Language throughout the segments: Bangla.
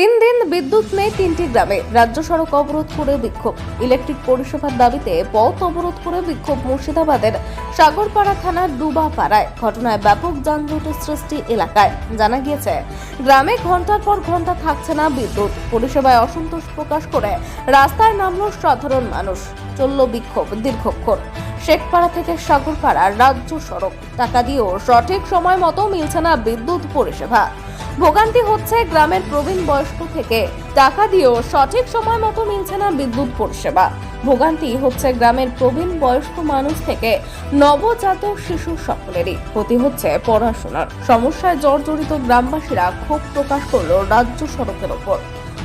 তিন দিন বিদ্যুৎ নেই তিনটি গ্রামে। রাজ্য সড়ক অবরোধ করে বিক্ষোভ। ইলেকট্রিক পরিষেবার দাবিতে পথ অবরোধ করে বিক্ষোভ মুর্শিদাবাদের সাগরপাড়া থানার ডুবাপাড়ায়। ঘটনায় ব্যাপক যানজটের সৃষ্টি এলাকায়। জানা গিয়েছে, গ্রামে ঘণ্টার পর ঘণ্টা থাকছে না বিদ্যুৎ। পরিষেবায় অসন্তোষ প্রকাশ করে রাস্তায় নামল সাধারণ মানুষ। চলল বিক্ষোভ, দীর্ঘক্ষণ। শেখপাড়া থেকে সাগরপাড়া রাজ্য সড়ক। টাকা দিয়েও সঠিক সময় মতো মিলছে না বিদ্যুৎ পরিষেবা। ভোগান্তি হচ্ছে গ্রামের প্রবীণ বয়স্ক থেকে। টাকা দিয়েও সঠিক সময় মতো মিলছে না বিদ্যুৎ পরিষেবা। ভোগান্তি হচ্ছে গ্রামের প্রবীণ বয়স্ক মানুষ থেকে নবজাত শিশু সকলেরই। ক্ষতি হচ্ছে পড়াশোনার। সমস্যায় জর্জরিত গ্রামবাসীরা ক্ষোভ প্রকাশ করল রাজ্য সড়কের ওপর।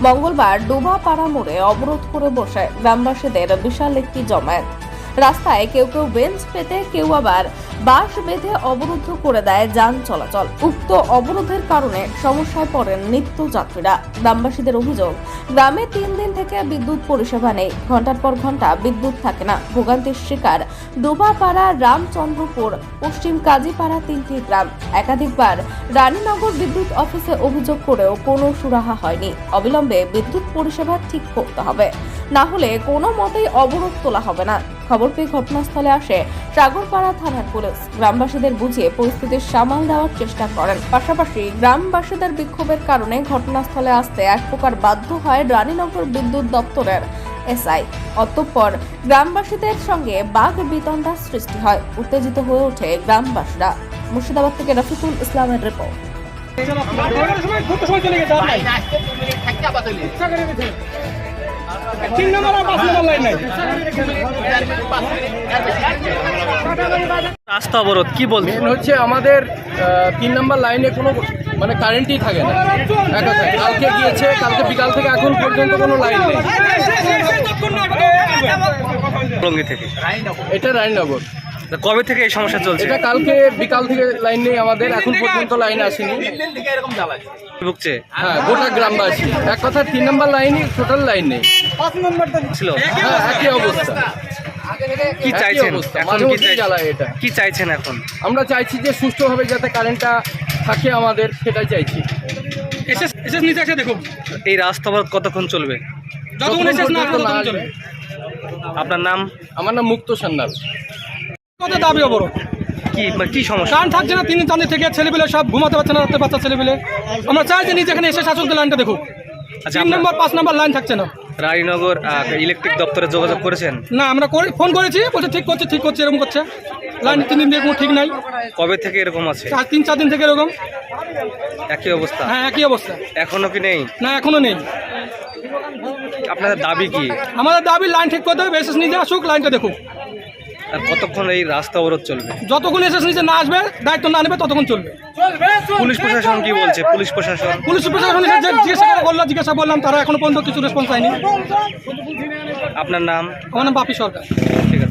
মঙ্গলবার ডোবাপাড়া মোড়ে অবরোধ করে বসে গ্রামবাসীদের বিশাল একটি জমায়েত। রাস্তায় কেউ কেউ বেঞ্চ পেতে কেউ আবার বাস বেঁধে অবরুদ্ধ করে দেয় যান চলাচল। উক্ত অবরোধের কারণে সমস্যায় পড়েন নিত্যযাত্রীরা। গ্রামবাসীদের অভিযোগ, গ্রামে তিন দিন থেকে বিদ্যুৎ পরিষেবা নেই। ঘণ্টার পর ঘণ্টা বিদ্যুৎ থাকে না। ভোগান্তির শিকার ডোবাপাড়া রামচন্দ্রপুর, পশ্চিম কাজীপাড়া তিনটি গ্রাম। একাধিকবার রানীনগর বিদ্যুৎ অফিসে অভিযোগ করেও কোনো সুরাহা হয়নি। অবিলম্বে বিদ্যুৎ পরিষেবা ঠিক করতে হবে। না হলে কোনো মতেই অবরোধ তোলা হবে না। খবর পেয়ে ঘটনাস্থলে আসে সাগরপাড়া থানার পুলিশ। গ্রামবাসীদের বুঝিয়ে পরিস্থিতির সামাল দেওয়ার চেষ্টা করেন। পাশাপাশি গ্রামবাসীদের বিক্ষোভের কারণে ঘটনাস্থলে আসতে এক প্রকার বাধ্য হয় রানীনগর বিদ্যুৎ দপ্তরের এসআই। অতঃপর গ্রামবাসীদের সঙ্গে বাঘ বিতণ্ডার সৃষ্টি হয়। উত্তেজিত হয়ে ওঠে গ্রামবাসীরা। মুর্শিদাবাদ থেকে রফিকুল ইসলামের রিপোর্ট। তিন নম্বর পাঁচ নম্বর লাইন নাই রাস্তা অবরোধ কি বলছেন হচ্ছে আমাদের তিন নাম্বার লাইনে কোনো মানে কারেন্টই থাকে না। কালকে গিয়েছে কালকে বিকাল থেকে এখন পর্যন্ত কোনো লাইন নেই। থেকে। এটা রায়নগর। কবে থেকে এই সমস্যা চলছে? এটা কালকে বিকাল থেকে লাইন নেই আমাদের এখন পর্যন্ত লাইন আসেনি। ভুগছে? হ্যাঁ গোটা গ্রামবাসী। এক কথা তিন নাম্বার লাইনই টোটাল লাইন নেই। ছিল হ্যাঁ একই অবস্থা। কি চাইছেন? অবস্থা, এখন কি মধ্যেই এটা? কি চাইছেন এখন? আমরা চাইছি যে সুষ্ঠুভাবে যাতে কারেন্টটা থাকে আমাদের সেটাই চাইছি। এসএস এসএস নিচে এসে দেখো এই রাস্তা কতক্ষণ চলবে? যতক্ষণ এসএস না ততক্ষণ চলবে। আপনার নাম? আমার নাম মুক্ত সান্যাল কত দাবি অবরোধ? কি মানে কি সমস্যা? কারণ থাকছে না তিন চাঁদের থেকে ছেলেপেলে সব ঘুমাতে পারছে না রাতে বাচ্চা ছেলেপেলে। আমরা চাই যে নিচে এখানে এসে শাসক লাইনটা দেখুক। তিন আপনার নম্বর পাঁচ নম্বর লাইন থাকছে না। রানীনগর ইলেকট্রিক দপ্তরে যোগাযোগ করেছেন? না আমরা ফোন করেছি বলছে ঠিক করছে ঠিক করছে এরকম করছে। লাইন তিন দিন দিয়ে ঠিক নাই। কবে থেকে এরকম আছে? তিন চার দিন থেকে এরকম। একই অবস্থা? হ্যাঁ একই অবস্থা। এখনও কি নেই? না এখনও নেই। আপনাদের দাবি কি? আমাদের দাবি লাইন ঠিক করতে হবে এসএস নিজে আসুক লাইনটা দেখুক। আর কতক্ষণ এই রাস্তা অবরোধ চলবে? যতক্ষণ এসে নিজে না আসবে দায়িত্ব না নেবে ততক্ষণ চলবে। পুলিশ প্রশাসন কি বলছে? পুলিশ প্রশাসন? পুলিশ প্রশাসন এসে জিজ্ঞাসা করে জিজ্ঞাসা বললাম তারা এখনও পর্যন্ত কিছু রেসপন্স হয়নি আপনার নাম? আমার নাম বাপি সরকার। ঠিক আছে।